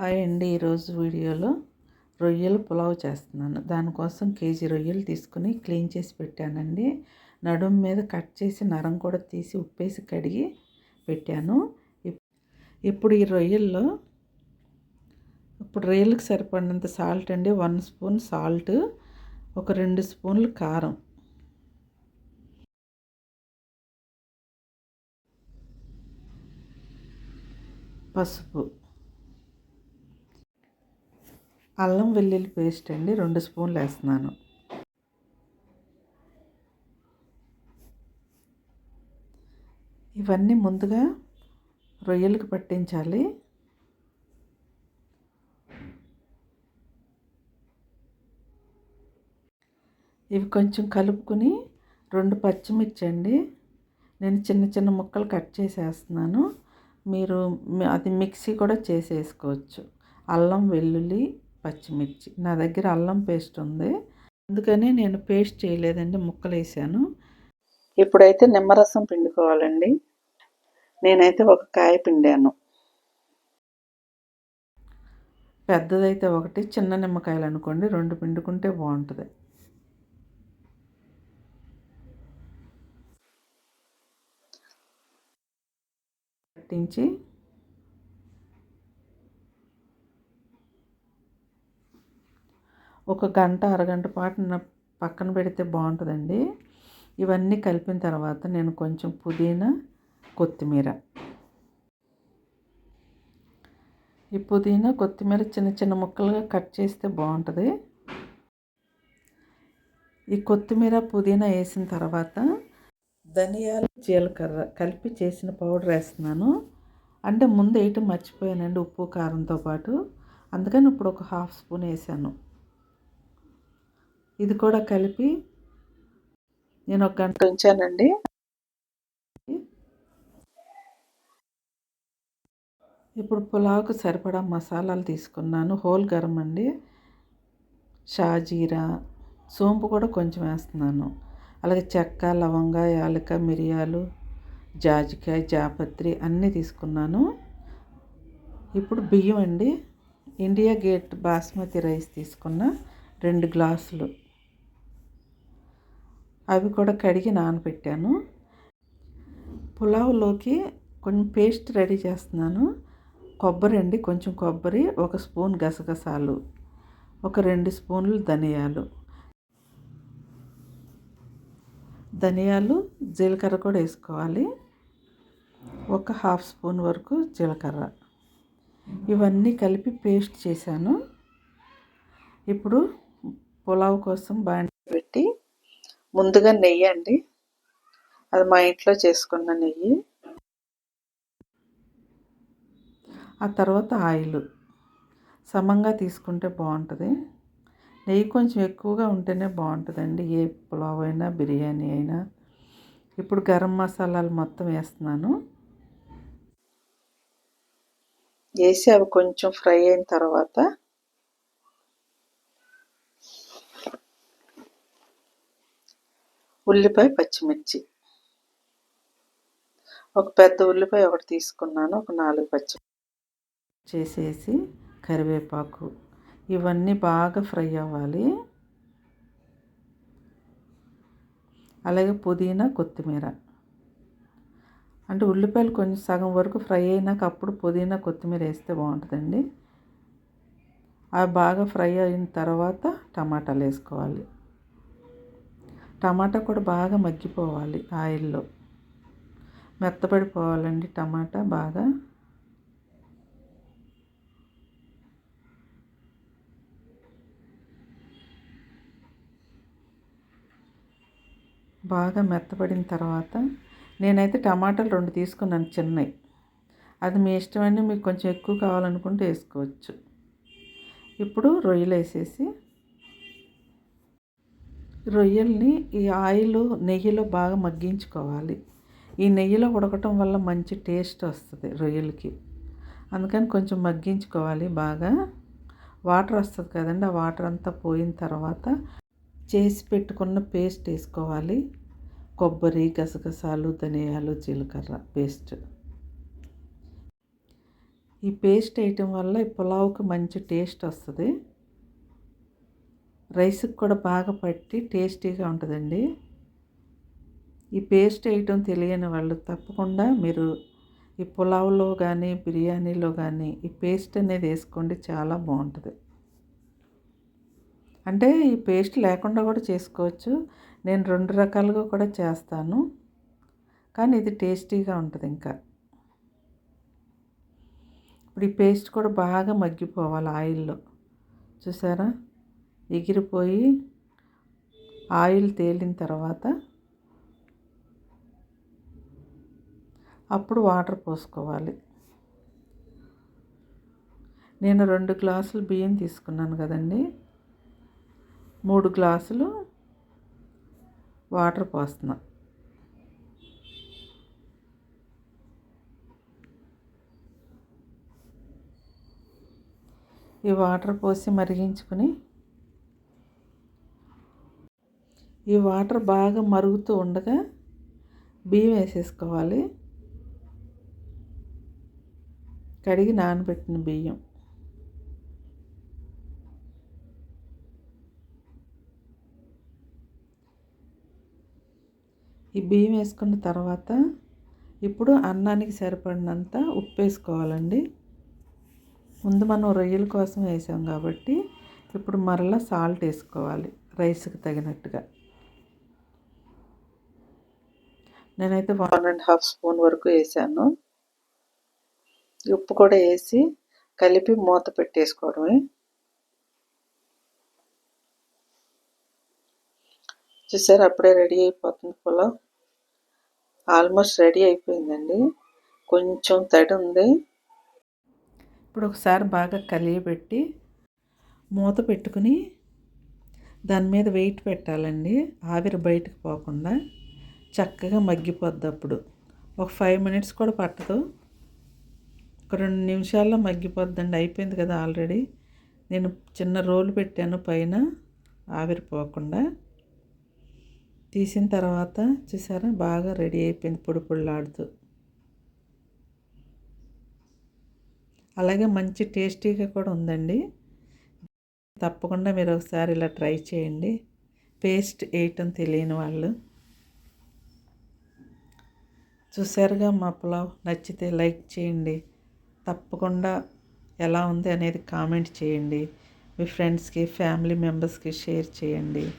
Hi అండి ఈరోజు వీడియోలో రొయ్యలు పులావ్ చేస్తున్నాను. దానికోసం కేజీ రొయ్యలు తీసుకుని క్లీన్ చేసి పెట్టానండి. నడుం మీద కట్ చేసి నరం కూడా తీసి ఉప్పేసి కడిగి పెట్టాను. ఇప్పుడు ఈ రొయ్యల్లో ఇప్పుడు రొయ్యలకు సరిపడినంత సాల్ట్ అండి వన్ స్పూన్ సాల్ట్ ఒక రెండు స్పూన్లు కారం. పసుపు. అల్లం వెల్లుల్లి పేస్ట్ అండి రెండు స్పూన్లు వేస్తున్నాను. ఇవన్నీ ముందుగా రొయ్యలకు పట్టించాలి. ఇవి కొంచెం కలుపుకొని రెండు పచ్చిమిర్చి అండి నేను చిన్న చిన్న ముక్కలు కట్ చేసేస్తున్నాను. మీరు అది మిక్సీ కూడా చేసేసుకోవచ్చు. అల్లం వెల్లుల్లి పచ్చిమిర్చి. నా దగ్గర అల్లం పేస్ట్ ఉంది. అందుకని నేను పేస్ట్ చేయలేదండి ముక్కలు వేసాను ఇప్పుడైతే నిమ్మరసం పిండుకోవాలండి. నేనైతే ఒక కాయ పిండాను. పెద్దదైతే ఒకటి చిన్న నిమ్మకాయలు అనుకోండి రెండు పిండుకుంటే బాగుంటుంది. పట్టించి ఒక గంట అరగంట పాటు పక్కన పెడితే బాగుంటుందండి. ఇవన్నీ కలిపిన తర్వాత నేను కొంచెం పుదీనా కొత్తిమీర. ఈ పుదీనా కొత్తిమీర చిన్న చిన్న ముక్కలుగా కట్ చేస్తే బాగుంటుంది. ఈ కొత్తిమీర పుదీనా వేసిన తర్వాత ధనియాలు జీలకర్ర కలిపి చేసిన పౌడర్ వేస్తున్నాను. అంటే ముందు వేయటం మర్చిపోయానండి ఉప్పు కారంతో పాటు. అందుకని ఇప్పుడు ఒక హాఫ్ స్పూన్ వేసాను. ఇది కూడా కలిపి నేను ఒక గంట ఉంచానండి. ఇప్పుడు పులావ్కి సరిపడా మసాలాలు తీసుకున్నాను. హోల్ గరం అండి. షాజీరా సోంపు కూడా కొంచెం వేస్తున్నాను. అలాగే చెక్క లవంగ యాలక మిరియాలు జాజికాయ జాపత్రి అన్నీ తీసుకున్నాను. ఇప్పుడు బియ్యం అండి. ఇండియా గేట్ బాస్మతి రైస్ తీసుకున్న రెండు గ్లాసులు. అవి కూడా కడిగి నానబెట్టాను. పులావ్లోకి కొంచెం పేస్ట్ రెడీ చేస్తున్నాను. కొబ్బరి అండి కొంచెం కొబ్బరి ఒక స్పూన్ గసగసాలు ఒక రెండు స్పూన్లు ధనియాలు. ధనియాలు జీలకర్ర కూడా వేసుకోవాలి. ఒక హాఫ్ స్పూన్ వరకు జీలకర్ర. ఇవన్నీ కలిపి పేస్ట్ చేశాను. ఇప్పుడు పులావ్ కోసం బాండి ముందుగా నెయ్యి అండి. అది మా ఇంట్లో చేసుకున్న నెయ్యి. ఆ తర్వాత ఆయిల్. సమంగా తీసుకుంటే బాగుంటుంది. నెయ్యి కొంచెం ఎక్కువగా ఉంటేనే బాగుంటుందండి. ఏ పులావ్ అయినా బిర్యానీ అయినా. ఇప్పుడు గరం మసాలాలు మొత్తం వేస్తున్నాను. వేసి అవి కొంచెం ఫ్రై అయిన తర్వాత ఉల్లిపాయ పచ్చిమిర్చి. ఒక పెద్ద ఉల్లిపాయ ఒకటి తీసుకున్నాను ఒక నాలుగు పచ్చి చేసేసి కరివేపాకు. ఇవన్నీ బాగా ఫ్రై అవ్వాలి. అలాగే పుదీనా కొత్తిమీర. అంటే ఉల్లిపాయలు కొంచెం సగం వరకు ఫ్రై అయినాక అప్పుడు పుదీనా కొత్తిమీర వేస్తే బాగుంటుందండి. అవి బాగా ఫ్రై అయిన తర్వాత టమాటాలు వేసుకోవాలి. టమాటా కూడా బాగా మగ్గిపోవాలి ఆయిల్లో. మెత్తపడిపోవాలండి టమాటా బాగా. బాగా మెత్తపడిన తర్వాత నేనైతే టమాటాలు రెండు తీసుకున్నాను చిన్నవి. అది మీ ఇష్టమండి మీకు కొంచెం ఎక్కువ కావాలనుకుంటే వేసుకోవచ్చు. ఇప్పుడు రొయ్యలు వేసేసి రొయ్యల్ని ఈ ఆయిల్ నెయ్యిలో బాగా మగ్గించుకోవాలి. ఈ నెయ్యిలో ఉడకటం వల్ల మంచి టేస్ట్ వస్తుంది రొయ్యలకి. అందుకని కొంచెం మగ్గించుకోవాలి బాగా. వాటర్ వస్తుంది కదండి ఆ వాటర్ అంతా పోయిన తర్వాత చేసి పెట్టుకున్న పేస్ట్ వేసుకోవాలి. కొబ్బరి గసగసాలు ధనియాలు జీలకర్ర పేస్ట్. ఈ పేస్ట్ వేయటం వల్ల ఈ పులావ్కి మంచి టేస్ట్ వస్తుంది. రైస్కి కూడా బాగా పట్టి టేస్టీగా ఉంటుందండి. ఈ పేస్ట్ వేయటం తెలియని వాళ్ళు తప్పకుండా మీరు ఈ పులావ్లో కానీ బిర్యానీలో కానీ ఈ పేస్ట్ అనేది వేసుకోండి చాలా బాగుంటుంది. అంటే ఈ పేస్ట్ లేకుండా కూడా చేసుకోవచ్చు. నేను రెండు రకాలుగా కూడా చేస్తాను. కానీ ఇది టేస్టీగా ఉంటుంది ఇంకా. ఇప్పుడు ఈ పేస్ట్ కూడా బాగా మగ్గిపోవాలి ఆయిల్లో. చూసారా? ఎగిరిపోయి ఆయిల్ తేలిన తర్వాత అప్పుడు వాటర్ పోసుకోవాలి. నేను రెండు గ్లాసులు బియ్యం తీసుకున్నాను కదండి. మూడు గ్లాసులు వాటర్ పోస్తున్నా. ఈ వాటర్ పోసి మరిగించుకుని ఈ వాటర్ బాగా మరుగుతూ ఉండగా బియ్యం వేసేసుకోవాలి. కడిగి నానబెట్టిన బియ్యం. ఈ బియ్యం వేసుకున్న తర్వాత ఇప్పుడు అన్నానికి సరిపడినంత ఉప్పు వేసుకోవాలండి. ముందు మనం రొయ్యల కోసం వేసాం కాబట్టి ఇప్పుడు మరలా సాల్ట్ వేసుకోవాలి రైస్కి తగినట్టుగా. నేనైతే వన్ అండ్ హాఫ్ స్పూన్ వరకు వేసాను. ఉప్పు కూడా వేసి కలిపి మూత పెట్టేసుకోవడమే. చూసారు అప్పుడే రెడీ అయిపోతుంది పులావ్. ఆల్మోస్ట్ రెడీ అయిపోయిందండి. కొంచెం తడి ఉంది. ఇప్పుడు ఒకసారి బాగా కలియబెట్టి మూత పెట్టుకుని దాని మీద వెయిట్ పెట్టాలండి. ఆవిరి బయటకు పోకుండా. చక్కగా మగ్గిపోద్ది అప్పుడు. ఒక ఫైవ్ మినిట్స్ కూడా పట్టదు. ఒక రెండు నిమిషాల్లో మగ్గిపోద్దండి. అయిపోయింది కదా ఆల్రెడీ నేను చిన్న రోలు పెట్టాను పైన ఆవిరిపోకుండా. తీసిన తర్వాత చూసారా బాగా రెడీ అయిపోయింది పొడి పొడిలాడుతూ. అలాగే మంచి టేస్టీగా కూడా ఉందండి. తప్పకుండా మీరు ఒకసారి ఇలా ట్రై చేయండి. పేస్ట్ వేయటం తెలియని వాళ్ళు. చూసారుగా మా పులావ్? నచ్చితే లైక్ చేయండి. తప్పకుండా ఎలా ఉంది అనేది కామెంట్ చేయండి. మీ ఫ్రెండ్స్కి ఫ్యామిలీ మెంబర్స్కి షేర్ చేయండి.